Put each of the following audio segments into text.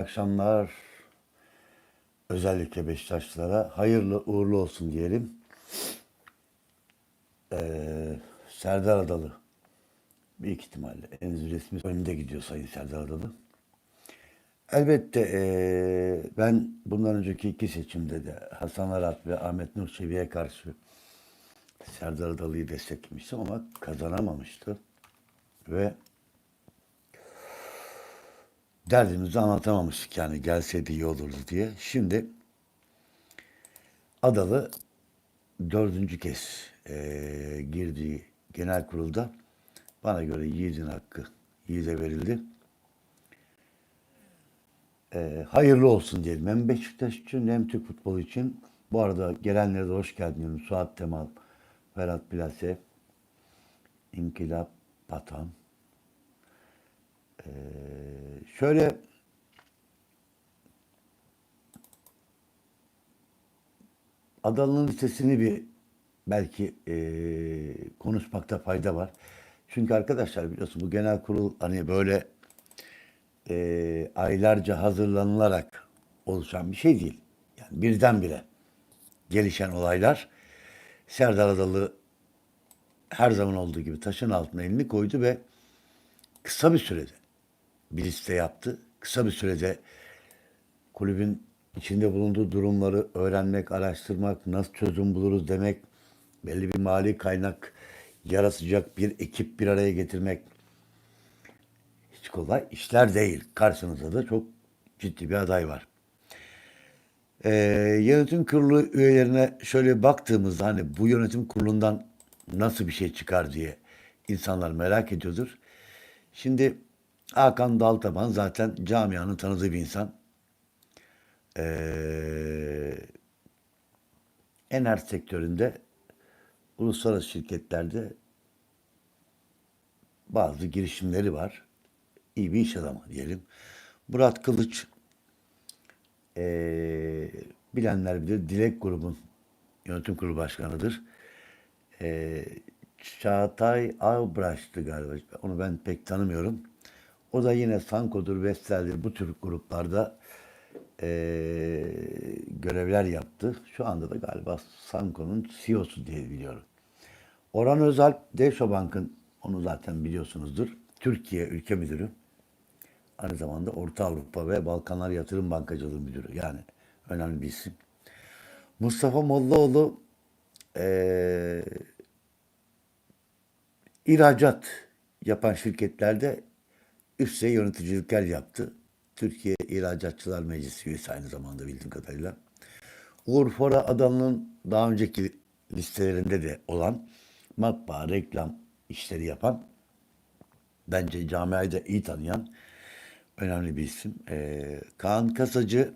akşamlar. Özellikle Beşiktaşlılara hayırlı uğurlu olsun diyelim. Ee, Serdar Adalı büyük ihtimalle en resmi önünde gidiyor Sayın Serdar Adalı. Elbette ee, ben bundan önceki iki seçimde de Hasan Arat ve Ahmet Nur Çebi'ye karşı Serdar Adalı'yı desteklemiştim ama kazanamamıştı. Ve derdimizi anlatamamıştık yani gelseydi iyi olurdu diye. Şimdi Adalı dördüncü kez eee, girdiği genel kurulda bana göre yiğidin hakkı yiğide verildi. Eee, hayırlı olsun diyelim. Hem Beşiktaş için hem Türk futbolu için. Bu arada gelenlere de hoş geldin diyorum. Suat Temal, Ferhat Bilase, İnkılap Patan. Eee, şöyle Adalı'nın listesini bir belki eee, konuşmakta fayda var. Çünkü arkadaşlar biliyorsun bu genel kurul hani böyle eee, aylarca hazırlanılarak oluşan bir şey değil. Yani birdenbire gelişen olaylar. Serdar Adalı her zaman olduğu gibi taşın altına elini koydu ve kısa bir sürede bir liste yaptı. Kısa bir sürede kulübün içinde bulunduğu durumları öğrenmek, araştırmak, nasıl çözüm buluruz demek, belli bir mali kaynak yaratacak bir ekip bir araya getirmek hiç kolay işler değil. Karşınızda da çok ciddi bir aday var. Ee, yönetim kurulu üyelerine şöyle baktığımızda hani bu yönetim kurulundan nasıl bir şey çıkar diye insanlar merak ediyordur. Şimdi Hakan Daltaban zaten camianın tanıdığı bir insan. Ee, enerji sektöründe uluslararası şirketlerde bazı girişimleri var. İyi bir iş adamı diyelim. Murat Kılıç ee, bilenler bilir Dilek grubun yönetim kurulu başkanıdır. Ee, Çağatay Avbraş'tı galiba. Onu ben pek tanımıyorum. O da yine Sanko'dur, Vestel'dir bu tür gruplarda ee, görevler yaptı. Şu anda da galiba Sanko'nun CEO'su diye biliyorum. Orhan Özalp, Devşo Bank'ın onu zaten biliyorsunuzdur. Türkiye Ülke Müdürü. Aynı zamanda Orta Avrupa ve Balkanlar Yatırım Bankacılığı Müdürü. Yani önemli bir isim. Mustafa Mollaoğlu eee ihracat yapan şirketlerde üst düzey yöneticilikler yaptı. Türkiye İhracatçılar Meclisi üyesi aynı zamanda bildiğim kadarıyla. Uğur Fora Adalı'nın daha önceki listelerinde de olan matbaa, reklam işleri yapan bence camiayı da iyi tanıyan önemli bir isim. Ee, Kaan Kasacı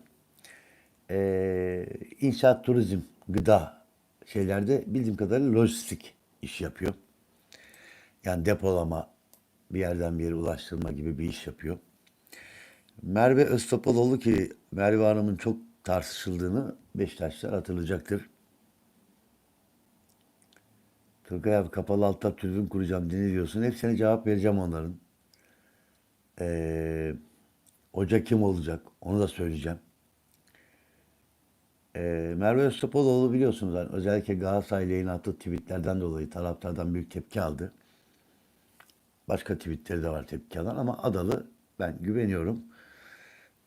ee, inşaat, turizm, gıda şeylerde bildiğim kadarıyla lojistik iş yapıyor. Yani depolama, bir yerden bir yere ulaştırma gibi bir iş yapıyor. Merve Öztopaloğlu ki Merve Hanım'ın çok tartışıldığını Beşiktaşlar hatırlayacaktır. Turgay abi kapalı altta tribün kuracağım ne diyorsun? Hepsine cevap vereceğim onların. Ee, hoca kim olacak? Onu da söyleyeceğim. Ee, Merve Öztopaloğlu biliyorsunuz yani özellikle Galatasaray lehine attığı tweetlerden dolayı taraftardan büyük tepki aldı. Başka tweetleri de var tepki alan ama Adalı ben güveniyorum.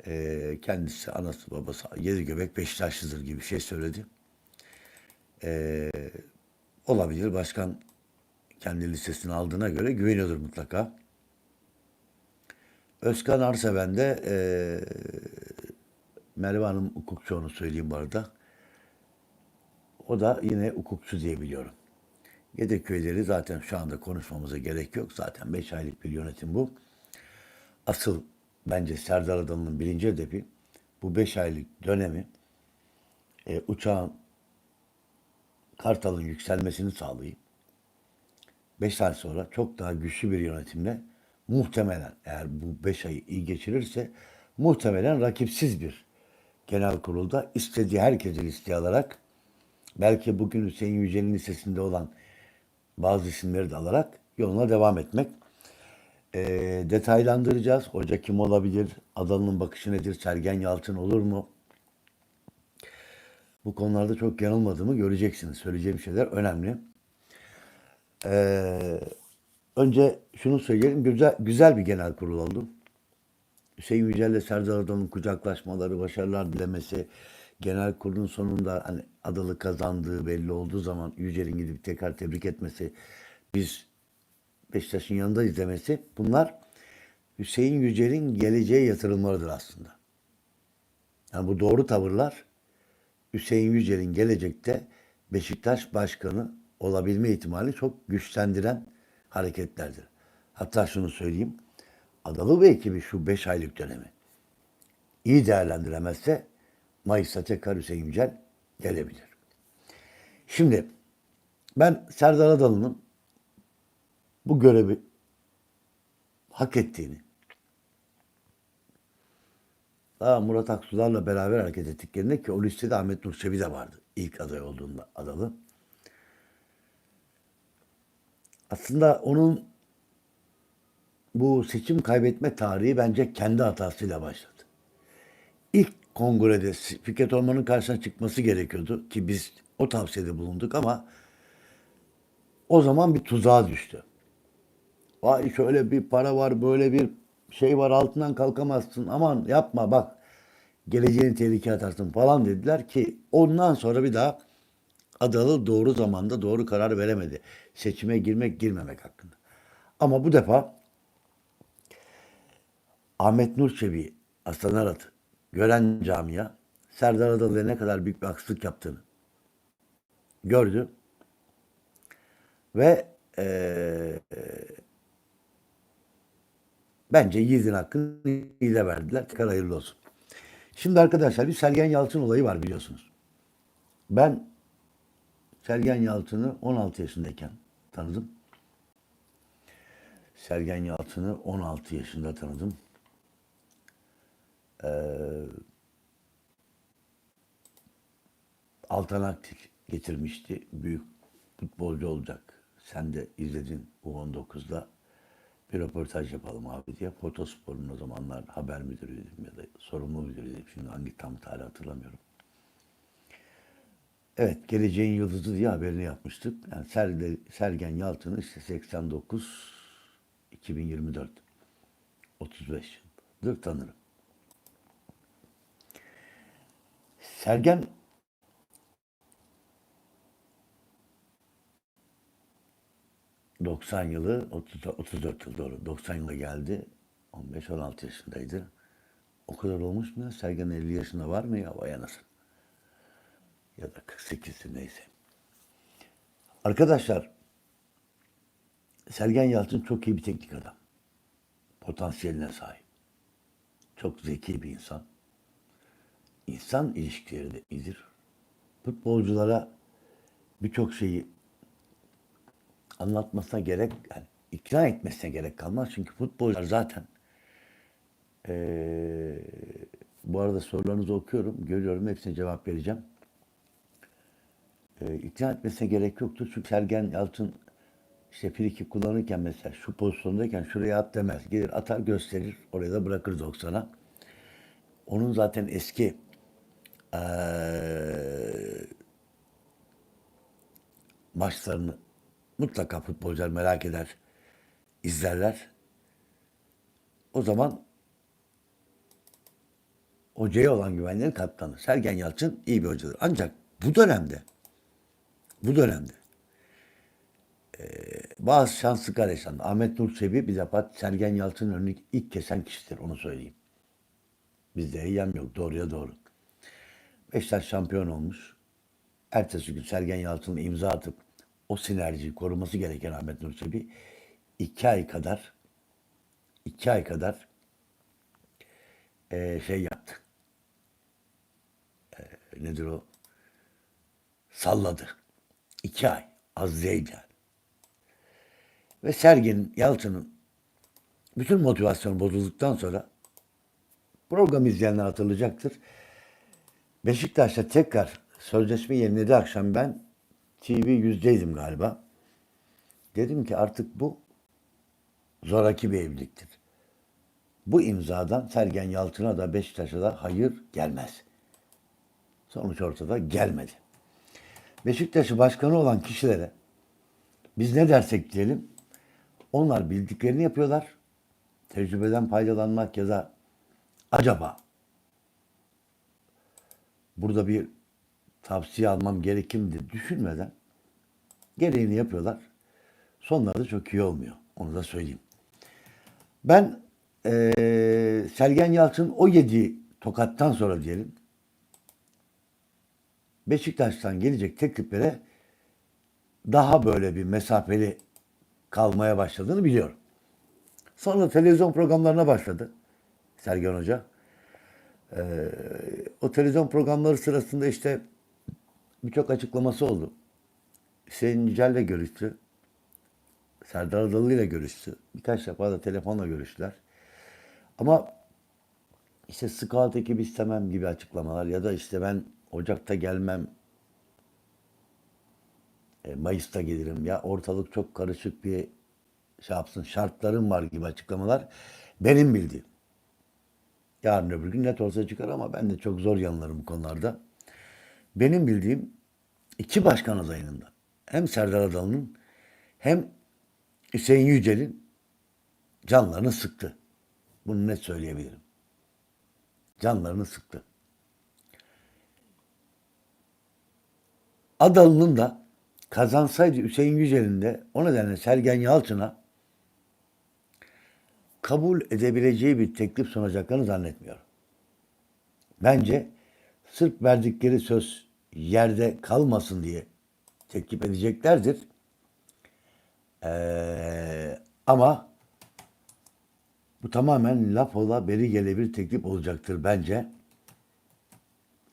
Ee, kendisi anası babası yedi göbek Beşiktaşlıdır gibi şey söyledi. Ee, olabilir başkan kendi listesini aldığına göre güveniyordur mutlaka. Özkan Arseven de eee Merve Hanım hukukçu onu söyleyeyim bu arada. O da yine hukukçu diye biliyorum. Yedek üyeleri zaten şu anda konuşmamıza gerek yok. Zaten 5 aylık bir yönetim bu. Asıl bence Serdar Adalı'nın birinci hedefi bu 5 aylık dönemi e, uçağın Kartal'ın yükselmesini sağlayıp 5 ay sonra çok daha güçlü bir yönetimle muhtemelen eğer bu 5 ayı iyi geçirirse muhtemelen rakipsiz bir genel kurulda istediği herkesi listeye alarak belki bugün Hüseyin Yücel'in listesinde olan bazı isimleri de alarak yoluna devam etmek. e, detaylandıracağız. Hoca kim olabilir? Adalı'nın bakışı nedir? Sergen Yalçın olur mu? Bu konularda çok yanılmadığımı göreceksiniz. Söyleyeceğim şeyler önemli. Ee, önce şunu söyleyelim. Güzel, güzel bir genel kurul oldu. Hüseyin Yücel ile Serdar Adalı'nın kucaklaşmaları, başarılar dilemesi, genel kurulun sonunda hani Adalı kazandığı belli olduğu zaman Yücel'in gidip tekrar tebrik etmesi, biz Beşiktaş'ın yanında izlemesi bunlar Hüseyin Yücel'in geleceğe yatırımlarıdır aslında. Yani bu doğru tavırlar Hüseyin Yücel'in gelecekte Beşiktaş başkanı olabilme ihtimali çok güçlendiren hareketlerdir. Hatta şunu söyleyeyim. Adalı ve ekibi şu 5 aylık dönemi iyi değerlendiremezse Mayıs'ta tekrar Hüseyin Yücel gelebilir. Şimdi ben Serdar Adalı'nın bu görevi hak ettiğini daha Murat Aksular'la beraber hareket ettiklerinde ki o listede Ahmet Nur Çebi de vardı ilk aday olduğunda Adalı. Aslında onun bu seçim kaybetme tarihi bence kendi hatasıyla başladı. Kongrede Fikret Orman'ın karşısına çıkması gerekiyordu ki biz o tavsiyede bulunduk ama o zaman bir tuzağa düştü. Vay şöyle bir para var, böyle bir şey var altından kalkamazsın. Aman yapma bak geleceğini tehlikeye atarsın falan dediler ki ondan sonra bir daha Adalı doğru zamanda doğru karar veremedi. Seçime girmek girmemek hakkında. Ama bu defa Ahmet Nur Çebi, Aslan Arat, gören camia Serdar Adalı'ya ne kadar büyük bir haksızlık yaptığını gördü. Ve eee Bence yiğidin hakkını ile verdiler. Tekrar hayırlı olsun. Şimdi arkadaşlar bir Sergen Yalçın olayı var biliyorsunuz. Ben Sergen Yalçın'ı 16 yaşındayken tanıdım. Sergen Yalçın'ı 16 yaşında tanıdım. Altan Aktil getirmişti. Büyük futbolcu olacak. Sen de izledin U19'da bir röportaj yapalım abi diye. Fotospor'un o zamanlar haber müdürüydüm ya da sorumlu müdürüydüm. Şimdi hangi tam tarih hatırlamıyorum. Evet, geleceğin yıldızı diye haberini yapmıştık. Yani Serge, Sergen Yalçın'ı işte 89 2024 35 yıldır tanırım. Sergen ...90 yılı, 30, 34 yıl doğru. 90 yıla geldi. 15-16 yaşındaydı. O kadar olmuş mu ya? Sergen 50 yaşında var mı ya? Vay anasını. Ya da 48'si neyse. Arkadaşlar... Sergen Yalçın çok iyi bir teknik adam. Potansiyeline sahip. Çok zeki bir insan. İnsan ilişkileri de iyidir. Futbolculara birçok şeyi anlatmasına gerek, yani ikna etmesine gerek kalmaz. Çünkü futbolcular zaten ee, bu arada sorularınızı okuyorum, görüyorum, hepsine cevap vereceğim. E, ikna etmesine gerek yoktur. Çünkü Sergen Yalçın işte friki kullanırken mesela şu pozisyondayken şuraya at demez. Gelir atar gösterir. Oraya da bırakır 90'a. Onun zaten eski ee, maçlarını mutlaka futbolcular merak eder, izlerler. O zaman hocaya olan güvenleri katlanır. Sergen Yalçın iyi bir hocadır. Ancak bu dönemde bu dönemde bazı şanslıklar yaşandı. Ahmet Nur Çebi bir defa Sergen Yalçın'ın önünü ilk kesen kişidir onu söyleyeyim. Bizde eyyam yok doğruya doğru. Beşiktaş şampiyon olmuş. Ertesi gün Sergen Yalçın'ın imza atıp o sinerjiyi koruması gereken Ahmet Nur Çebi iki ay kadar iki ay kadar e, şey yaptı. E, nedir o? Salladı. İki ay. Az değil yani. Ve Sergen Yalçın'ın bütün motivasyonu bozulduktan sonra program izleyenler hatırlayacaktır. Beşiktaş'ta tekrar sözleşme yeniledi akşam ben TV yüzdeydim galiba. Dedim ki artık bu Zoraki bir evliliktir. Bu imzadan Sergen Yalçın'a da Beşiktaş'a da hayır gelmez. Sonuç ortada gelmedi. Beşiktaş'ı başkanı olan kişilere biz ne dersek diyelim onlar bildiklerini yapıyorlar. Tecrübeden faydalanmak ya da acaba burada bir tavsiye almam gerekir diye düşünmeden gereğini yapıyorlar. Sonları çok iyi olmuyor. Onu da söyleyeyim. Ben eee Sergen Yalçın o yediği tokattan sonra diyelim Beşiktaş'tan gelecek tekliflere daha böyle bir mesafeli kalmaya başladığını biliyorum. Sonra televizyon programlarına başladı Sergen Hoca. Ee, o televizyon programları sırasında işte birçok açıklaması oldu. Hüseyin Yücel'le görüştü. Serdar Adalı ile görüştü. Birkaç defa da telefonla görüştüler. Ama işte scout ekibi istemem gibi açıklamalar ya da işte ben Ocak'ta gelmem e, Mayıs'ta gelirim ya ortalık çok karışık bir şey yapsın şartlarım var gibi açıklamalar benim bildiğim. Yarın öbür gün net olsa çıkar ama ben de çok zor yanlarım bu konularda. Benim bildiğim iki başkan adayının da hem Serdar Adalı'nın hem Hüseyin Yücel'in canlarını sıktı. Bunu net söyleyebilirim. Canlarını sıktı. Adalı'nın da kazansaydı Hüseyin Yücel'in de o nedenle Sergen Yalçın'a kabul edebileceği bir teklif sunacaklarını zannetmiyorum. Bence sırf verdikleri söz yerde kalmasın diye teklif edeceklerdir. Ee, ama bu tamamen laf ola beri gele bir teklif olacaktır bence.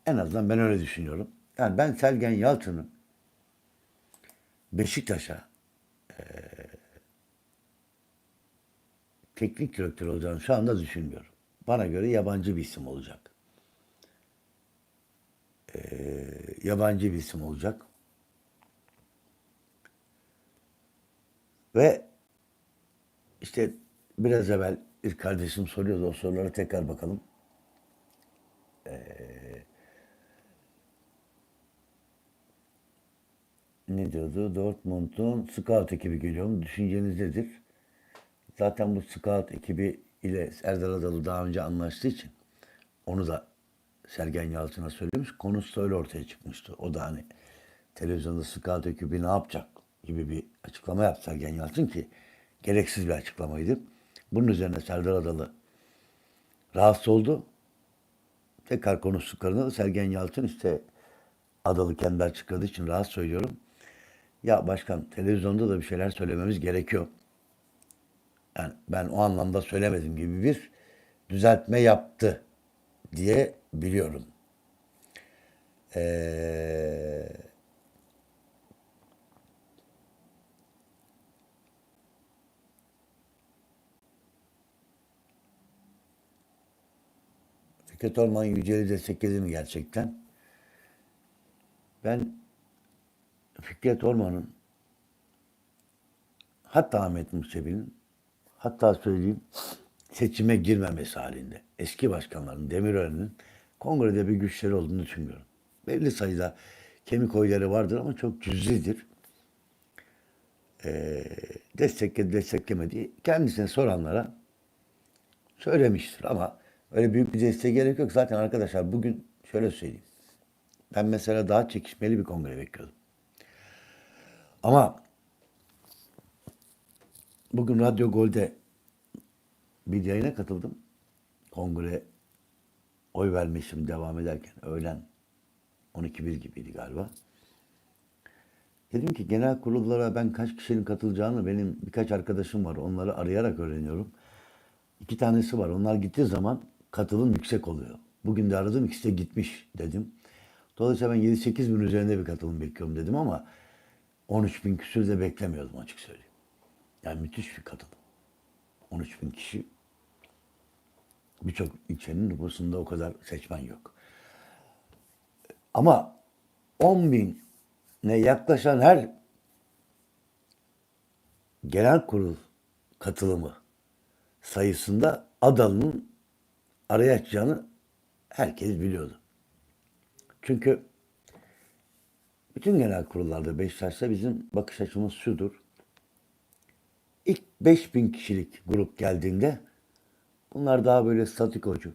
En azından ben öyle düşünüyorum. Yani ben Sergen Yalçın'ın Beşiktaş'a eee teknik direktör olacağını şu anda düşünmüyorum. Bana göre yabancı bir isim olacak. Eee, yabancı bir isim olacak. Ve işte biraz evvel bir kardeşim soruyordu. O sorulara tekrar bakalım. ne diyordu? Dortmund'un scout ekibi geliyor mu? Düşünceniz nedir? Zaten bu scout ekibi ile Serdar Adalı daha önce anlaştığı için onu da Sergen Yalçın'a söylemiş. Konusu öyle ortaya çıkmıştı. O da hani televizyonda scout ekibi ne yapacak gibi bir açıklama yaptı Sergen Yalçın ki gereksiz bir açıklamaydı. Bunun üzerine Serdar Adalı rahatsız oldu. Tekrar konuştuklarında da Sergen Yalçın işte Adalı kendi açıkladığı için rahat söylüyorum. Ya başkan televizyonda da bir şeyler söylememiz gerekiyor. Yani ben o anlamda söylemedim gibi bir düzeltme yaptı diye biliyorum. Ee, Fikret Orman Yücel'i destekledi mi gerçekten? Ben Fikret Orman'ın hatta Ahmet Musevi'nin hatta söyleyeyim seçime girmemesi halinde eski başkanların Demirören'in kongrede bir güçleri olduğunu düşünmüyorum. Belli sayıda kemik oyları vardır ama çok cüzidir. Ee, destekledi desteklemedi kendisine soranlara söylemiştir ama öyle büyük bir desteğe gerek yok. Zaten arkadaşlar bugün şöyle söyleyeyim. Ben mesela daha çekişmeli bir kongre bekliyordum. Ama bugün Radyo Gol'de bir yayına katıldım. Kongre oy vermişim devam ederken öğlen 12.1 gibiydi galiba. Dedim ki genel kurullara ben kaç kişinin katılacağını benim birkaç arkadaşım var. Onları arayarak öğreniyorum. İki tanesi var. Onlar gittiği zaman katılım yüksek oluyor. Bugün de aradım ikisi de gitmiş dedim. Dolayısıyla ben 7-8 bin üzerinde bir katılım bekliyorum dedim ama 13 bin küsür de beklemiyordum açık söyleyeyim. Yani müthiş bir katılım. 13 bin kişi birçok ilçenin nüfusunda o kadar seçmen yok. Ama 10 bine yaklaşan her genel kurul katılımı sayısında Adalı'nın araya açacağını herkes biliyordu. Çünkü bütün genel kurullarda Beşiktaş'ta bizim bakış açımız şudur. İlk 5000 kişilik grup geldiğinde bunlar daha böyle statikocu.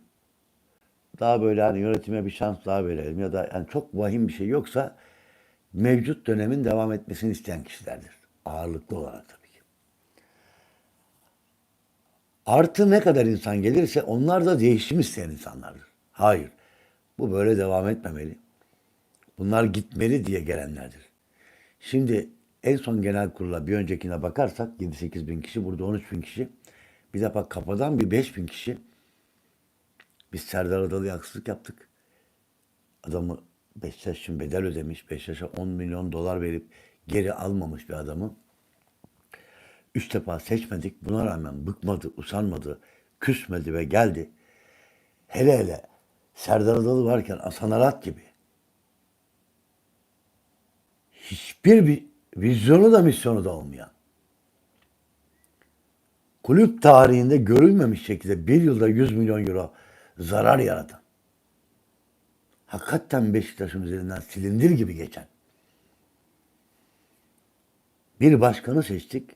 Daha böyle hani yönetime bir şans daha verelim ya da yani çok vahim bir şey yoksa mevcut dönemin devam etmesini isteyen kişilerdir. Ağırlıklı olarak tabii ki. Artı ne kadar insan gelirse onlar da değişim isteyen insanlardır. Hayır. Bu böyle devam etmemeli. Bunlar gitmeli diye gelenlerdir. Şimdi en son genel kurula bir öncekine bakarsak 7-8 bin kişi, burada 13 bin kişi. Bir de bak kafadan bir 5 bin kişi. Biz Serdar Adalı'ya haksızlık yaptık. Adamı Beşiktaş için bedel ödemiş. Beşiktaş'a 10 milyon dolar verip geri almamış bir adamı. Üç defa seçmedik. Buna rağmen bıkmadı, usanmadı, küsmedi ve geldi. Hele hele Serdar Adalı varken Hasan Arat gibi hiçbir bir vizyonu da misyonu da olmayan kulüp tarihinde görülmemiş şekilde bir yılda 100 milyon euro zarar yaratan hakikaten Beşiktaş'ın üzerinden silindir gibi geçen bir başkanı seçtik.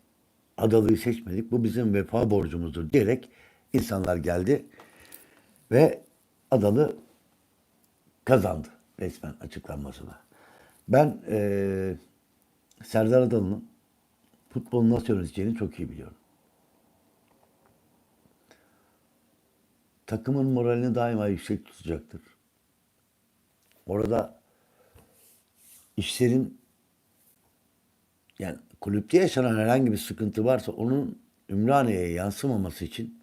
Adalı'yı seçmedik. Bu bizim vefa borcumuzdur diyerek insanlar geldi ve Adalı kazandı resmen açıklanmasına. Ben eee Serdar Adalı'nın futbolu nasıl yöneteceğini çok iyi biliyorum. Takımın moralini daima yüksek tutacaktır. Orada işlerin yani kulüpte yaşanan herhangi bir sıkıntı varsa onun Ümraniye'ye yansımaması için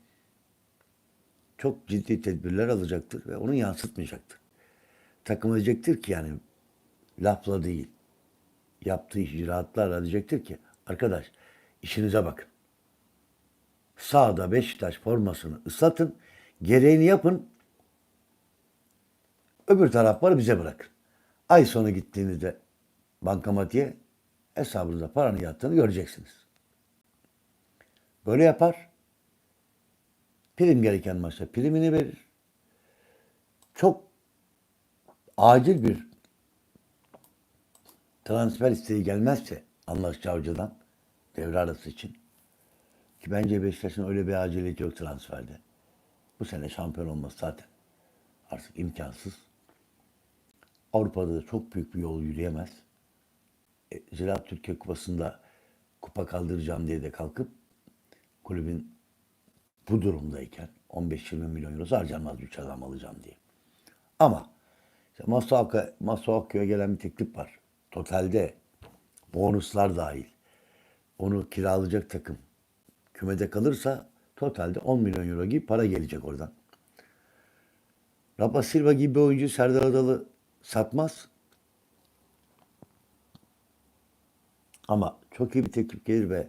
çok ciddi tedbirler alacaktır ve onu yansıtmayacaktır. Takım diyecektir ki yani lafla değil, yaptığı icraatlarla diyecektir ki arkadaş işinize bakın. Sağda Beşiktaş formasını ıslatın, gereğini yapın, öbür tarafları bize bırakın. Ay sonu gittiğinizde bankamatiğe hesabınıza paranın yattığını göreceksiniz. Böyle yapar. Prim gereken maçta primini verir. Çok acil bir transfer isteği gelmezse anlaşıcı avcıdan devre arası için ki bence Beşiktaş'ın öyle bir aciliyeti yok transferde. Bu sene şampiyon olması zaten artık imkansız. Avrupa'da da çok büyük bir yol yürüyemez. E, Ziraat Türkiye Kupası'nda kupa kaldıracağım diye de kalkıp kulübün bu durumdayken 15-20 milyon euro harcanmaz güç adam alacağım diye. Ama işte Masuaka, Masuaku'ya gelen bir teklif var. Totalde bonuslar dahil. Onu kiralayacak takım kümede kalırsa totalde 10 milyon euro gibi para gelecek oradan. Rafa Silva gibi bir oyuncu Serdar Adalı satmaz. Ama çok iyi bir teklif gelir ve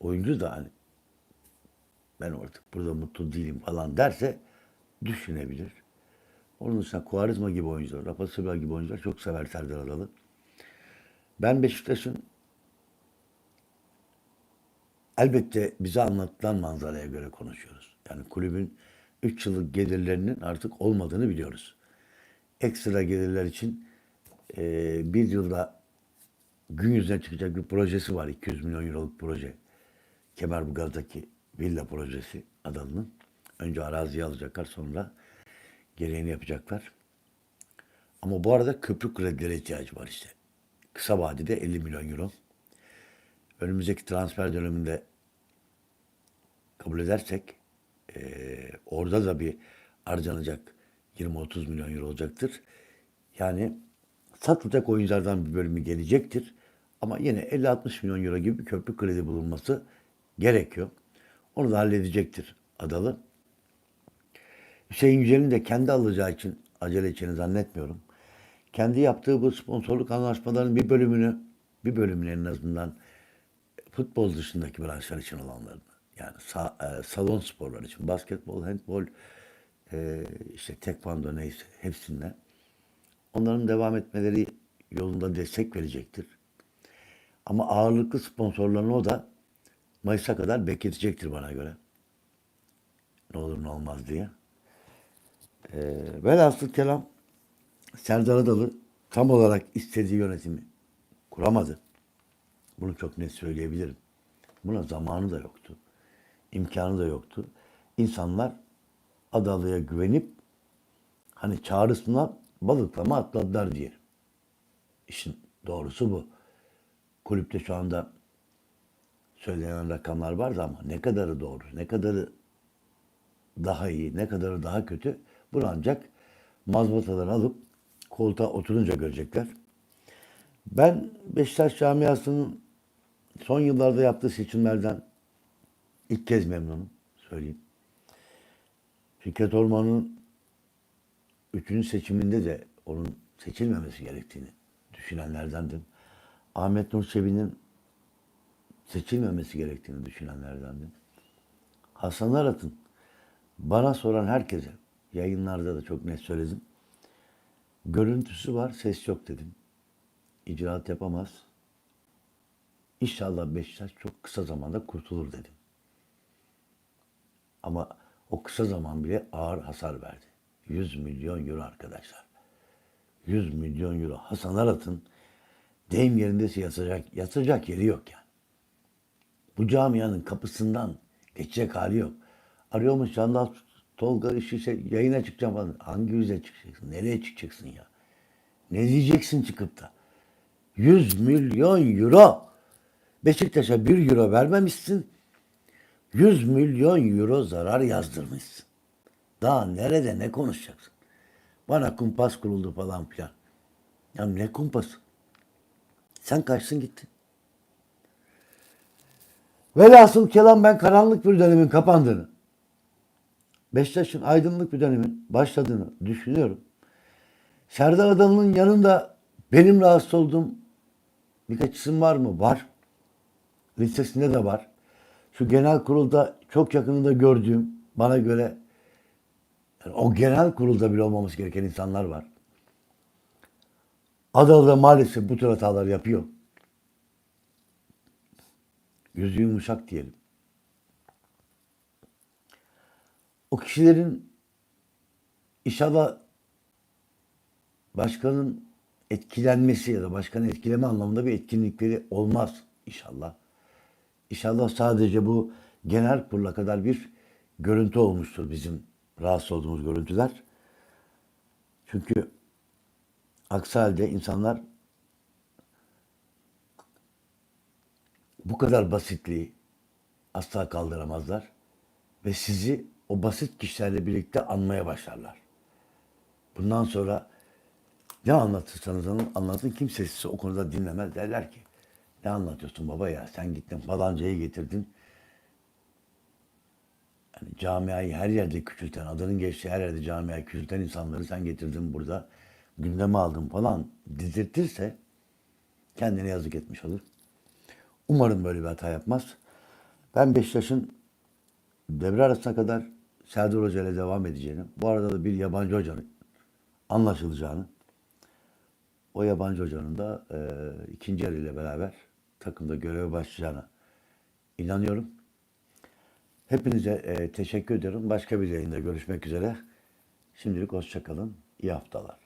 oyuncu da hani ben artık burada mutlu değilim falan derse düşünebilir. Onun dışında Kuarizma gibi oyuncular, Rafa Silva gibi oyuncular çok sever Serdar Adalı. Ben Beşiktaş'ın elbette bize anlatılan manzaraya göre konuşuyoruz. Yani kulübün 3 yıllık gelirlerinin artık olmadığını biliyoruz. Ekstra gelirler için e, bir yılda gün yüzüne çıkacak bir projesi var. 200 milyon euroluk proje. Kemerburgaz'daki villa projesi Adalı'nın. Önce araziyi alacaklar sonra gereğini yapacaklar. Ama bu arada köprü kredilere ihtiyacı var işte. Kısa vadede 50 milyon euro. Önümüzdeki transfer döneminde kabul edersek eee, orada da bir harcanacak 20-30 milyon euro olacaktır. Yani satılacak oyunculardan bir bölümü gelecektir. Ama yine 50-60 milyon euro gibi bir köprü kredi bulunması gerekiyor. Onu da halledecektir Adalı. Hüseyin Yücel'in de kendi alacağı için acele edeceğini zannetmiyorum. Kendi yaptığı bu sponsorluk anlaşmalarının bir bölümünü, bir bölümünü en azından futbol dışındaki branşlar için olanlarını, yani sa- e, salon sporları için, basketbol, handbol, e, işte tekvando neyse hepsinden onların devam etmeleri yolunda destek verecektir. Ama ağırlıklı sponsorlarına o da Mayıs'a kadar bekletecektir bana göre. Ne olur ne olmaz diye. Ee, velhasıl kelam Serdar Adalı tam olarak istediği yönetimi kuramadı. Bunu çok net söyleyebilirim. Buna zamanı da yoktu. imkanı da yoktu. İnsanlar Adalı'ya güvenip hani çağrısına balıklama atladılar diye. İşin doğrusu bu. Kulüpte şu anda söylenen rakamlar vardı ama ne kadarı doğru, ne kadarı daha iyi, ne kadarı daha kötü bunu ancak mazbatadan alıp koltuğa oturunca görecekler. Ben Beşiktaş camiasının son yıllarda yaptığı seçimlerden ilk kez memnunum söyleyeyim. Fikret Orman'ın üçüncü seçiminde de onun seçilmemesi gerektiğini düşünenlerdendim. Ahmet Nur Çebi'nin seçilmemesi gerektiğini düşünenlerdendim. Hasan Arat'ın bana soran herkese yayınlarda da çok net söyledim. Görüntüsü var, ses yok dedim. İcraat yapamaz. İnşallah Beşiktaş çok kısa zamanda kurtulur dedim. Ama o kısa zaman bile ağır hasar verdi. 100 milyon euro arkadaşlar. 100 milyon euro. Hasan Arat'ın deyim yerindeyse yatacak, yatacak yeri yok yani. Bu camianın kapısından geçecek hali yok. Arıyormuş Candaş Tolga işi şey, yayına çıkacağım falan. Hangi yüze çıkacaksın? Nereye çıkacaksın ya? Ne diyeceksin çıkıp da? 100 milyon euro. Beşiktaş'a 1 euro vermemişsin. 100 milyon euro zarar yazdırmışsın. Daha nerede ne konuşacaksın? Bana kumpas kuruldu falan filan. Ya ne kumpası? Sen kaçsın gittin. Velhasıl kelam ben karanlık bir dönemin kapandığını, Beşiktaş'ın aydınlık bir dönemin başladığını düşünüyorum. Serdar Adalı'nın yanında benim rahatsız olduğum birkaç isim var mı? Var. Listesinde de var. Şu genel kurulda çok yakınında gördüğüm bana göre yani o genel kurulda bile olmaması gereken insanlar var. Adalı da maalesef bu tür hatalar yapıyor. Yüzü yumuşak diyelim. O kişilerin inşallah başkanın etkilenmesi ya da başkanı etkileme anlamında bir etkinlikleri olmaz inşallah. İnşallah sadece bu genel kurula kadar bir görüntü olmuştur bizim rahatsız olduğumuz görüntüler. Çünkü aksi halde insanlar bu kadar basitliği asla kaldıramazlar ve sizi o basit kişilerle birlikte anmaya başlarlar. Bundan sonra ne anlatırsanız anlatın, kimse sizi o konuda dinlemez derler ki ne anlatıyorsun baba ya sen gittin falancayı getirdin. Yani camiayı her yerde küçülten, adının geçtiği her yerde camiayı küçülten insanları sen getirdin burada gündeme aldın falan dedirtirse kendine yazık etmiş olur. Umarım böyle bir hata yapmaz. Ben Beşiktaş'ın devre arasına kadar Serdar Hoca ile devam edeceğini, bu arada da bir yabancı hocanın anlaşılacağını, o yabancı hocanın da e, ikinci yarıyla beraber takımda göreve başlayacağına inanıyorum. Hepinize e, teşekkür ediyorum. Başka bir yayında görüşmek üzere. Şimdilik hoşçakalın. İyi haftalar.